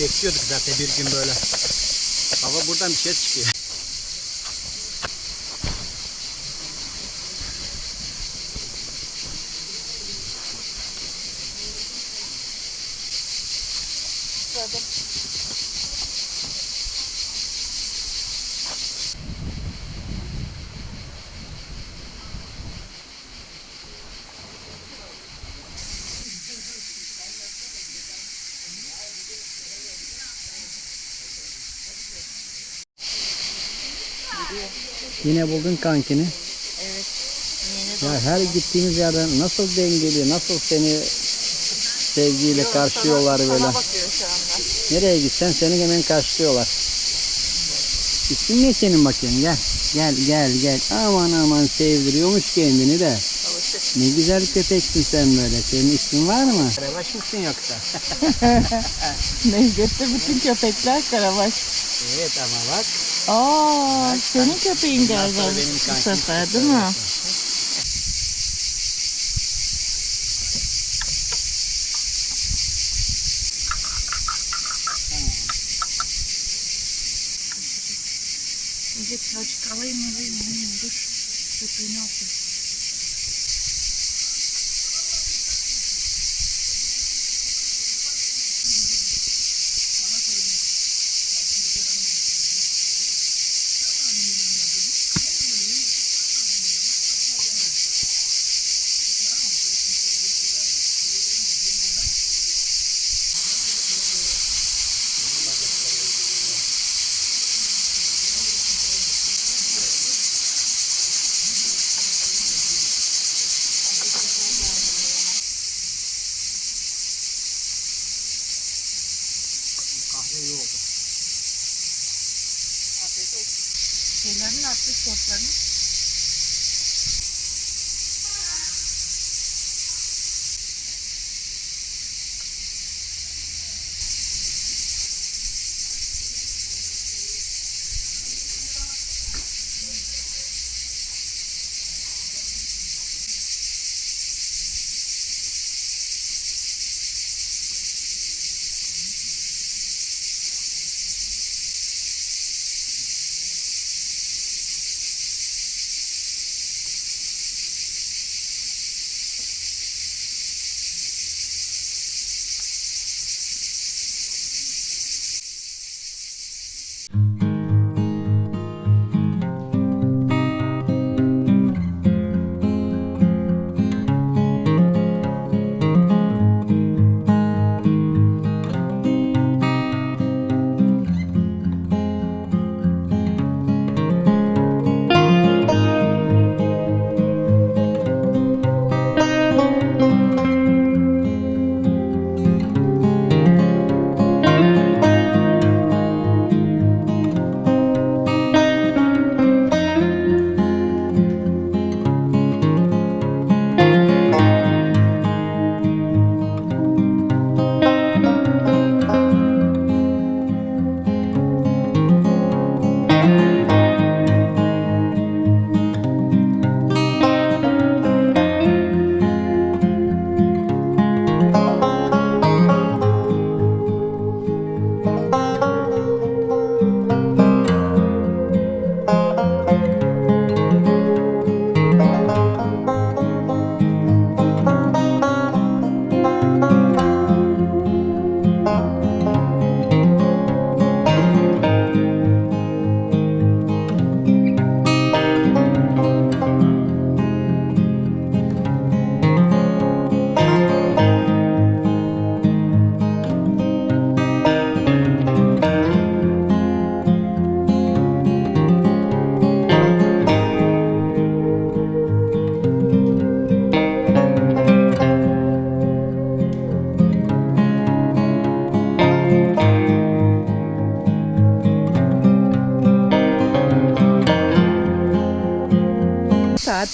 bekliyorduk zaten bir gün böyle. Hava buradan bir şey çıkıyor. Yine buldun kankini. Evet. Yeni Ya her gittiğimiz yerden nasıl dengeli, nasıl seni sevgiyle karşılıyorlar sana, böyle. Sana bakıyor şu anda. Nereye gitsen seni hemen karşılıyorlar. İsmin ne senin bakayım gel. Gel gel gel. Aman aman sevdiriyormuş kendini de. Ne güzel köpeksin sen böyle. Senin ismin var mı? Karabaş mısın yoksa? Nevzet'te bütün köpekler karabaş. evet ama bak. Aa, senin köpeğin galiba bu sefer değil mi? తీసుకొస్తాను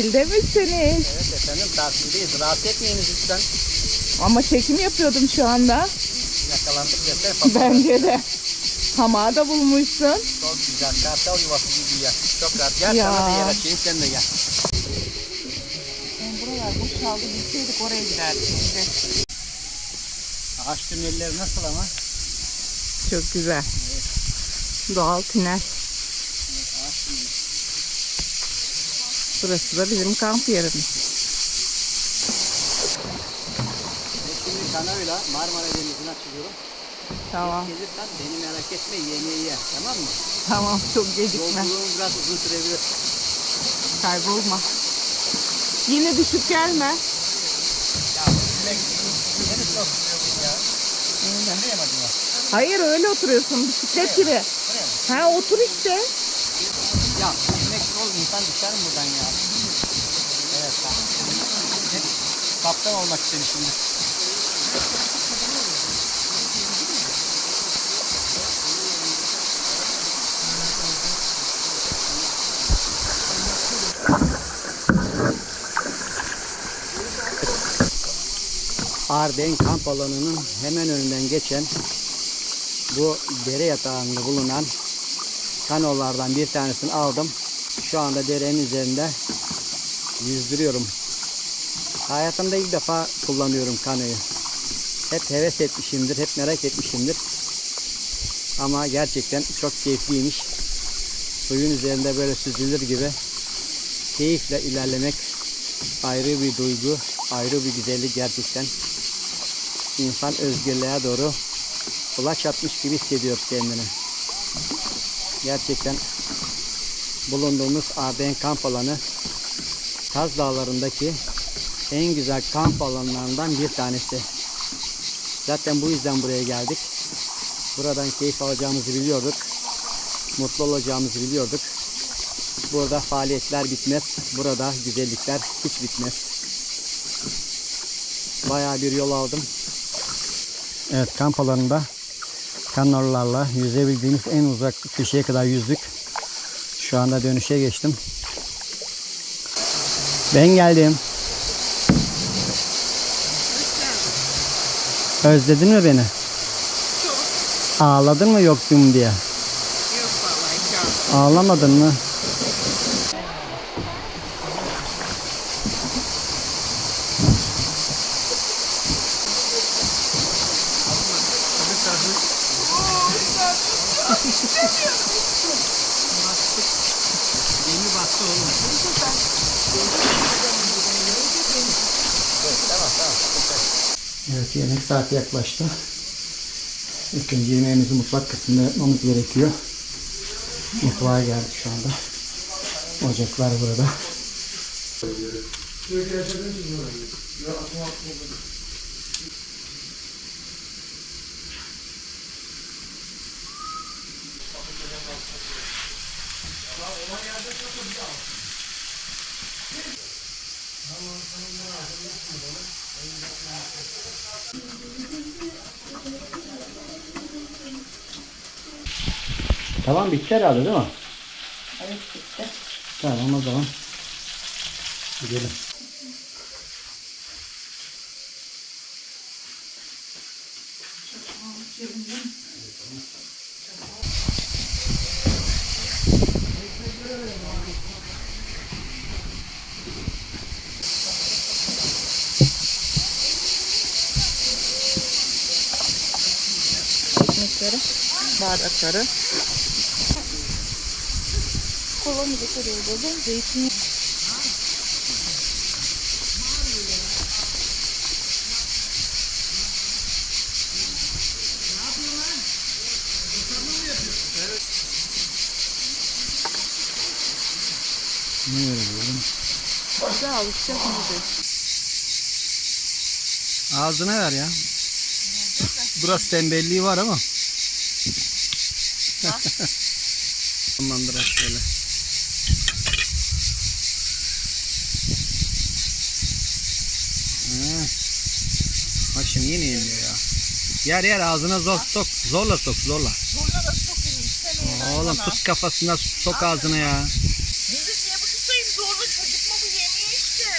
Tatilde misiniz? Evet efendim tatildeyiz. Rahatsız etmeyiniz lütfen. Ama çekim yapıyordum şu anda. Yakalandık papağan. Bence de. Hamağı da bulmuşsun. Çok güzel. Kartal yuvası gibi yer. Çok rahat. Gel Ya. sana da yer açayım sen de gel. Yani buralar boşaldı. Gitseydik oraya giderdik işte. Ağaç tünelleri nasıl ama? Çok güzel. Doğal tünel. Ağaç tüneli. Burası da bizim kamp yerimiz. Şimdi kanoyla Marmara Denizi'ne açılıyorum. Tamam. Gelirsen beni merak etme yemeği ye. Tamam mı? Tamam çok gecikme. Yolculuğum biraz uzun sürebilir. Kaybolma. Yine düşüp gelme. Öyle. Hayır öyle oturuyorsun bisiklet gibi. Ha otur işte. Ya düşer mi buradan ya? Evet. Hep kaptan olmak istemişimdir. Arden kamp alanının hemen önünden geçen bu dere yatağında bulunan kanolardan bir tanesini aldım. Şu anda derenin üzerinde yüzdürüyorum. Hayatımda ilk defa kullanıyorum kanoyu. Hep heves etmişimdir, hep merak etmişimdir. Ama gerçekten çok keyifliymiş. Suyun üzerinde böyle süzülür gibi keyifle ilerlemek ayrı bir duygu, ayrı bir güzellik gerçekten. İnsan özgürlüğe doğru ulaş atmış gibi hissediyor kendini. Gerçekten bulunduğumuz Arden kamp alanı Kaz Dağları'ndaki en güzel kamp alanlarından bir tanesi. Zaten bu yüzden buraya geldik. Buradan keyif alacağımızı biliyorduk. Mutlu olacağımızı biliyorduk. Burada faaliyetler bitmez. Burada güzellikler hiç bitmez. Bayağı bir yol aldım. Evet kamp alanında kanolarla yüzebildiğimiz en uzak köşeye kadar yüzdük. Şu anda dönüşe geçtim. Ben geldim. Özledin mi beni? Ağladın mı yoktum diye? Yok vallahi Ağlamadın mı? Saati yaklaştı. İlk önce yemeğimizi mutfak kısmında yapmamız gerekiyor. Mutfağa geldik şu anda. Ocaklar burada. Tamam bitti herhalde değil mi? Evet bitti. Tamam o zaman. Gidelim. Ekmekleri, bardakları. Kolamı da koyuyor burada. Zeytin. Ne veriyorum? Güzel alışacak mıydı? Ağzına ver ya. Burası tembelliği var ama. Mandıra şöyle. Ha. Bak şimdi yine yemiyor ya. Yer yer ağzına zor sok. Zorla sok zorla. Zorla da sokayım istemiyorum. Oğlum tut kafasına sok ağzına ya. Müzik niye bu tutayım? Zorla çocuk mu bu yemiyor işte.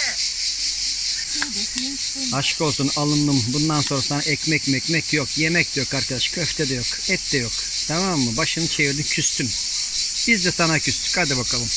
Aşk olsun alındım. Bundan sonra sana ekmek mekmek yok. Yemek de yok arkadaş. Köfte de yok. Et de yok. Tamam mı? Başını çevirdin küstün. Biz de sana küstük. Hadi bakalım.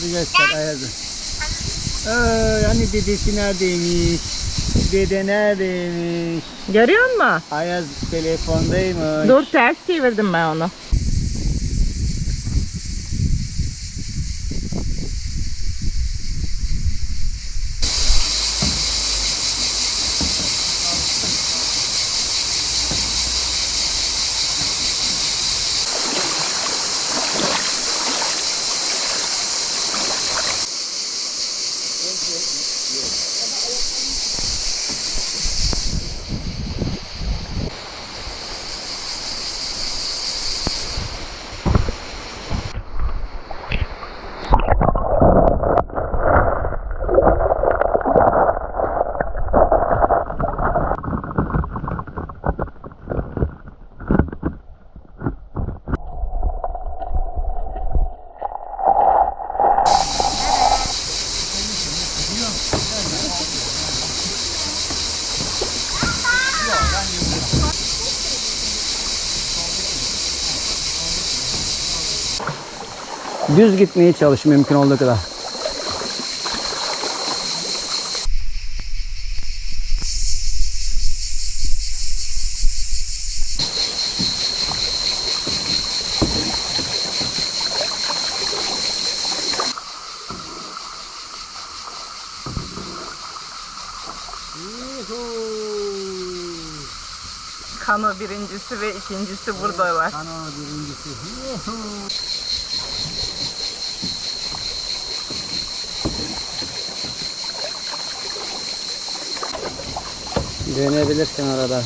Ayaz'ı göster Ayaz'ı. Ay, hani dedesi neredeymiş? Dede neredeymiş? Görüyor musun? Ayaz telefondaymış. Dur ters çevirdim ben onu. Düz gitmeye çalış mümkün olduğu kadar. Kano birincisi ve ikincisi burada var. Kano birincisi. Dönebilirsin arada.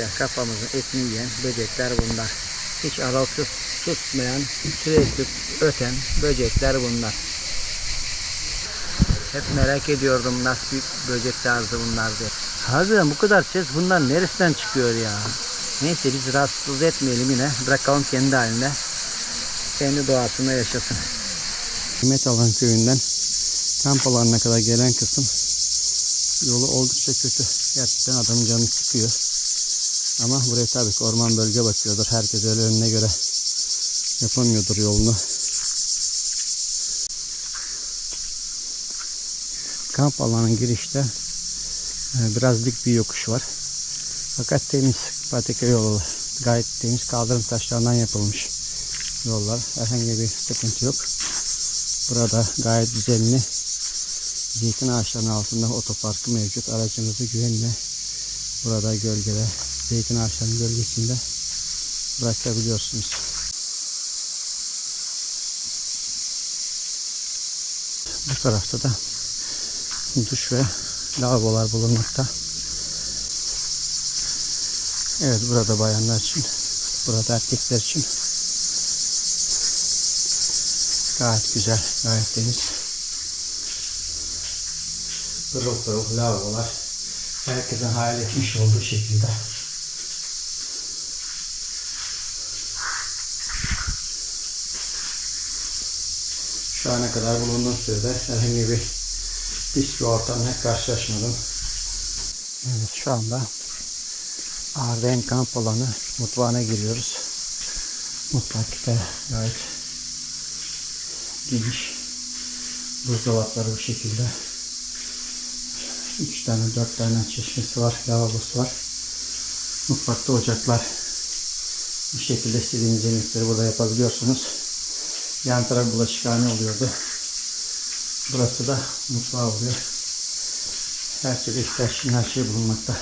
İşte kafamızın etini yiyen böcekler bunlar. Hiç aralıksız tutmayan, sürekli öten böcekler bunlar. Hep merak ediyordum nasıl bir böcek tarzı bunlar diye. Harbiden bu kadar ses bunlar neresinden çıkıyor ya? Neyse biz rahatsız etmeyelim yine. Bırakalım kendi haline. Kendi doğasında yaşasın. Hikmet Alan köyünden kamp alanına kadar gelen kısım yolu oldukça kötü. Gerçekten adamın canı sıkıyor. Ama buraya tabii ki orman bölge bakıyordur. Herkes öyle önüne göre yapamıyordur yolunu. Kamp alanın girişte e, biraz dik bir yokuş var. Fakat temiz patika yolu. Gayet temiz kaldırım taşlarından yapılmış yollar. Herhangi bir sıkıntı yok. Burada gayet düzenli zeytin ağaçlarının altında otoparkı mevcut. Aracınızı güvenle burada gölgede zeytin ağaçlarının gölgesinde bırakabiliyorsunuz. Bu tarafta da duş ve lavabolar bulunmakta. Evet burada bayanlar için, burada erkekler için gayet güzel, gayet temiz. Pırıl pırıl lavabolar herkesin hayal etmiş olduğu şekilde. Ana kadar bulunduğum sürede herhangi bir pis bir ortamla karşılaşmadım. Evet şu anda Arden kamp alanı mutfağına giriyoruz. Mutfak da gayet geniş. Buzdolapları bu şekilde. 3 tane 4 tane çeşmesi var, lavabosu var. Mutfakta ocaklar. Bu şekilde istediğiniz yemekleri burada yapabiliyorsunuz. Yan taraf bulaşıkhane oluyordu. Burası da mutfağı oluyor. Her türlü ihtiyaç her şey bulunmakta.